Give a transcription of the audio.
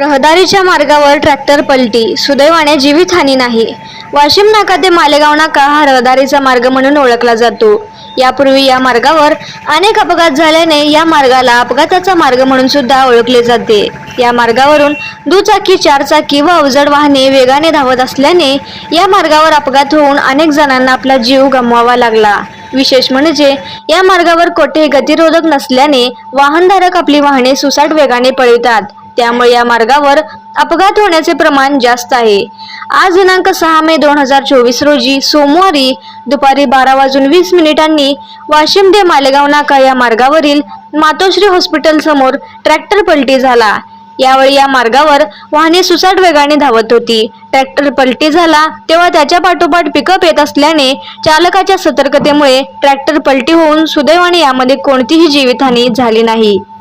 रहदारीच्या मार्गावर ट्रॅक्टर पलटी. सुदैवाने जीवितहानी नाही. वाशिम नाका ते मालेगाव नाका हा रहदारीचा मार्ग म्हणून ओळखला जातो. यापूर्वी या मार्गावर अनेक अपघात झाल्याने या मार्गाला अपघाताचा मार्ग म्हणून सुद्धा ओळखले जाते. या मार्गावरून दुचाकी चारचाकी व अवजड वाहने वेगाने धावत असल्याने या मार्गावर अपघात होऊन अनेक जणांना आपला जीव गमवावा लागला. विशेष म्हणजे या मार्गावर कोठे गतिरोधक नसल्याने वाहनधारक आपली वाहने सुसाट वेगाने पळवितात त्यामुळे या मार्गावर अपघात होण्याचे प्रमाण जास्त आहे. आज दिनांक सहा मे दोन हजार चोवीस रोजी सोमवारी दुपारी बारा वाजून वीस मिनिटांनी वाशिम ते मालेगाव नाका या मार्गावरील मातोश्री हॉस्पिटल समोर ट्रॅक्टर पलटी झाला. यावेळी या मार्गावर वाहने सुसाट वेगाने धावत होती. ट्रॅक्टर पलटी झाला तेव्हा त्याच्या पाठोपाठ पिकअप येत असल्याने चालकाच्या सतर्कतेमुळे ट्रॅक्टर पलटी होऊन सुदैवाने यामध्ये कोणतीही जीवितहानी झाली नाही.